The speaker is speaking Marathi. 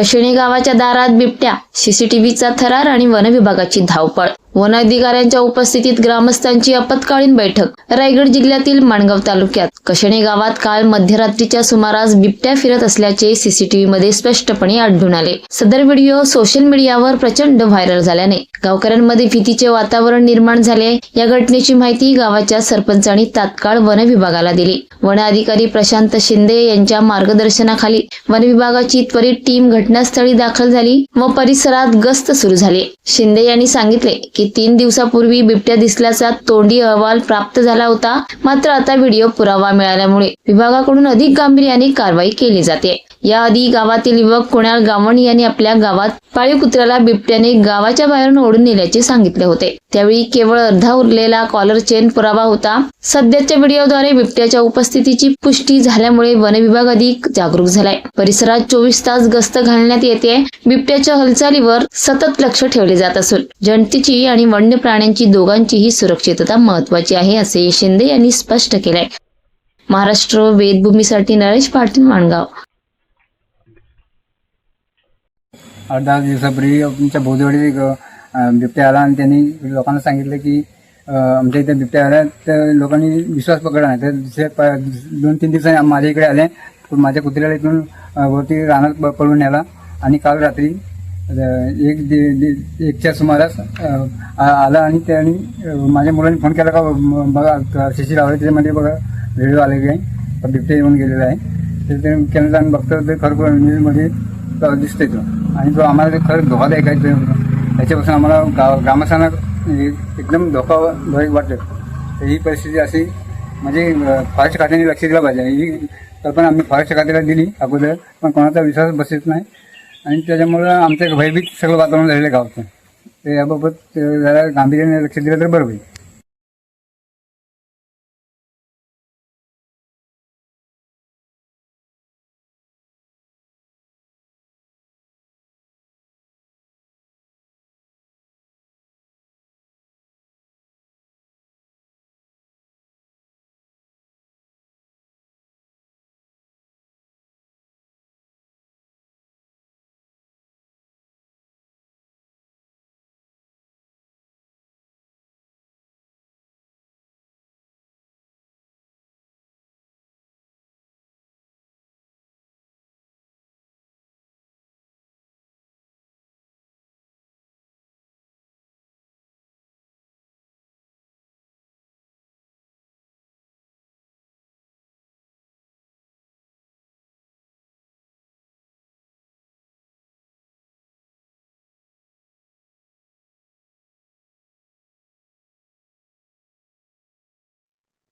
कशिणी गावाच्या दारात बिबट्या सीसीटीव्हीचा थरार आणि वनविभागाची धावपळ वन अधिकाऱ्यांच्या उपस्थितीत ग्रामस्थांची आपत्कालीन बैठक रायगड जिल्ह्यातील माणगाव तालुक्यात. कशणे गावात काल मध्यरात्रीच्या सुमारास बिबट्या फिरत असल्याचे सीसीटीव्ही मध्ये स्पष्टपणे आढळून आले. सदर व्हिडिओ सोशल मीडियावर प्रचंड व्हायरल झाल्याने गावकऱ्यांमध्ये भीतीचे वातावरण निर्माण झाले. या घटनेची माहिती गावाच्या सरपंचांनी तात्काळ वन विभागाला दिली. वन अधिकारी प्रशांत शिंदे यांच्या मार्गदर्शनाखाली वन विभागाची त्वरित टीम घटनास्थळी दाखल झाली व परिसरात गस्त सुरू झाली. शिंदे यांनी सांगितले की तीन दिवसापूर्वी बिबट्या दिसल्याचा तोंडी अहवाल प्राप्त झाला होता. मात्र आता व्हिडिओ पुरावा मिळाल्यामुळे विभागाकडून अधिक गांभीर्याने कारवाई केली जाते. याआधी गावातील युवक कुणाल गावण यांनी आपल्या गावात पाळीव कुत्र्याला बिबट्याने गावाच्या बाहेरून ओढून नेल्याचे सांगितले होते. त्यावेळी केवळ अर्धा उरलेला कॉलर चेन पुरावा होता. सध्याच्या व्हिडिओद्वारे बिबट्याच्या उपस्थितीची पुष्टी झाल्यामुळे वन विभाग अधिक जागरूक झालाय. परिसरात चोवीस तास गस्त घालण्यात येते. बिबट्याच्या हालचालीवर सतत लक्ष ठेवले जात असून जनतेची आणि वन्य प्राण्यांची दोघांचीही सुरक्षितता महत्वाची आहे असे शिंदे यांनी स्पष्ट केलंय. महाराष्ट्र वेदभूमीसाठी नरेश पाटील माणगाव आठ दहा दिवसापूर्वी आमच्या भोजवाडीत एक बिबट्या आला आणि त्यांनी लोकांना सांगितलं की आमच्या इथे बिबट्या आला तर लोकांनी विश्वास पकडला नाही. तर दुसऱ्या दोन तीन दिवसांनी माझ्या इकडे आले पण माझ्या कुत्र्याला इथून वरती रानात पळून नेला. आणि काल रात्री एक दि- एकच्या सुमारास आ- आला आणि त्यांनी माझ्या मुलांनी फोन केला का बघा शिशी लावली त्याच्यामध्ये म्हणजे बघा व्हिडिओ आलेली आहे बिबट्या येऊन गेलेला आहे. तर ते केलं आणि बघतो ते खरोखर न्यूजमध्ये दिसतोय तो. आणि तो आम्हाला ते खरंच धोकादायक आहे ते- त्याच्यापासून आम्हाला गाव ग्रामस्थांना एकदम धोकादायक वाटतं तर ही परिस्थिती अशी म्हणजे फॉरेस्ट खात्याने लक्ष दिलं पाहिजे. ही कल्पना आम्ही फॉरेस्ट खात्याला दिली अगोदर पण कोणाचा विश्वास बसत नाही. आणि त्याच्यामुळं आमचं भयभीत सगळं वातावरण झालेलं गावचं तर याबाबत जरा गांभीर्याने लक्ष दिलं तर बरं होईल.